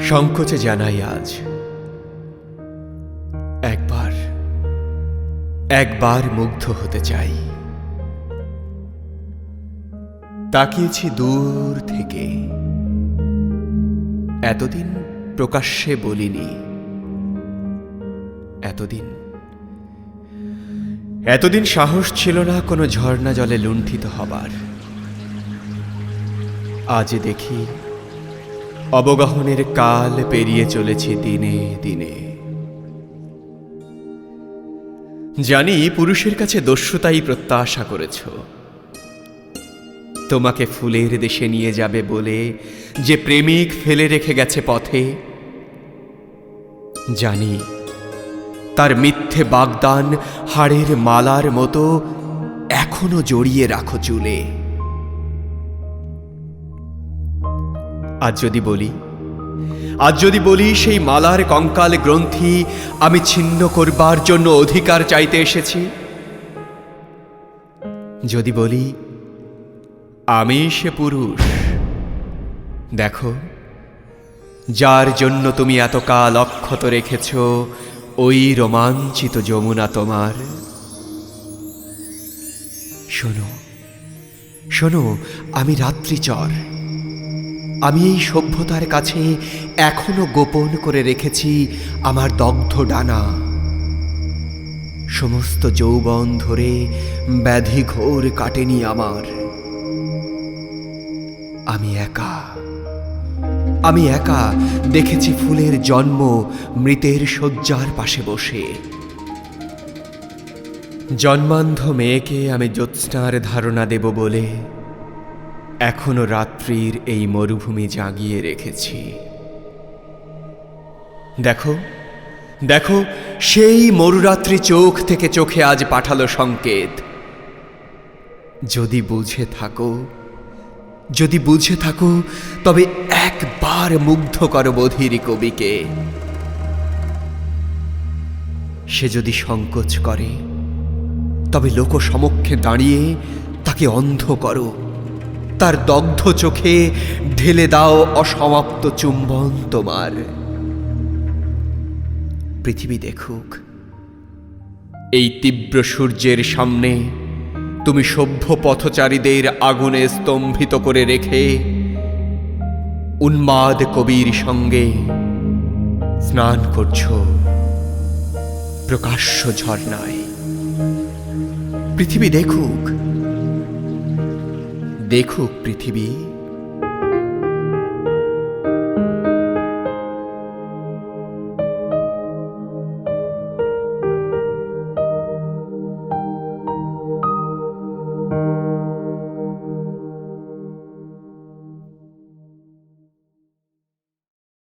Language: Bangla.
সংকোচে জানাই আজ। একবার একবার মুগ্ধ হতে চাই। তাকিয়েছি দূর থেকে। এতদিন প্রকাশ্যে বলিনি। এতদিন এতদিন সাহস ছিল না কোনো ঝর্ণা জলে লুণ্ঠিত হবার। আজ দেখি অবগাহনের কাল পেরিয়ে চলেছে দিনে দিনে। জানি পুরুষের কাছে দস্যুতাই প্রত্যাশা করেছ। তোমাকে ফুলের দেশে নিয়ে যাবে বলে যে প্রেমিক ফেলে রেখে গেছে পথে, জানি তার মিথ্যে বাগদান, হাড়ের মালার মতো এখনও জড়িয়ে রাখো চুলে। আজ যদি বলি, আজ যদি বলি সেই মালার কঙ্কাল গ্রন্থি আমি ছিন্ন করবার জন্য অধিকার চাইতে এসেছি। যদি বলি, আমি সে পুরুষ, দেখো, যার জন্য তুমি এতকাল অক্ষত রেখেছ ওই রোমাঞ্চিত যমুনা তোমার। শোনো শোনো, আমি রাত্রিচর। আমি এই সভ্যতার কাছে এখনও গোপন করে রেখেছি আমার দগ্ধ ডানা। সমস্ত যৌবন ধরে ব্যাধি ঘোর কাটেনি আমার। আমি একা আমি একা দেখেছি ফুলের জন্ম মৃতের শয্যার পাশে বসে। জন্মান্ধ মেয়েকে আমি জ্যোৎস্নার ধারণা দেব বলে এখনও রাত্রির এই মরুভূমি জাগিয়ে রেখেছি। দেখো দেখো, সেই মরুরাত্রি চোখ থেকে চোখে আজ পাঠালো সংকেত। যদি বুঝে থাকো, যদি বুঝে থাকো, তবে একবার মুগ্ধ করো বধির কবিকে। সে যদি সংকোচ করে, তবে লোক সমক্ষে দাঁড়িয়ে তাকে অন্ধ করো। তার দগ্ধ চোখে ঢেলে দাও অসমাপ্ত চুম্বন তোমার। পৃথিবী দেখুক, এই তীব্র সূর্যের সামনে তুমি সভ্য পথচারীদের আগুনে স্তম্ভিত করে রেখে উন্মাদ কবির সঙ্গে স্নান করছ প্রকাশ্য ঝর্ণায়। পৃথিবী দেখুক দেখুক পৃথিবী।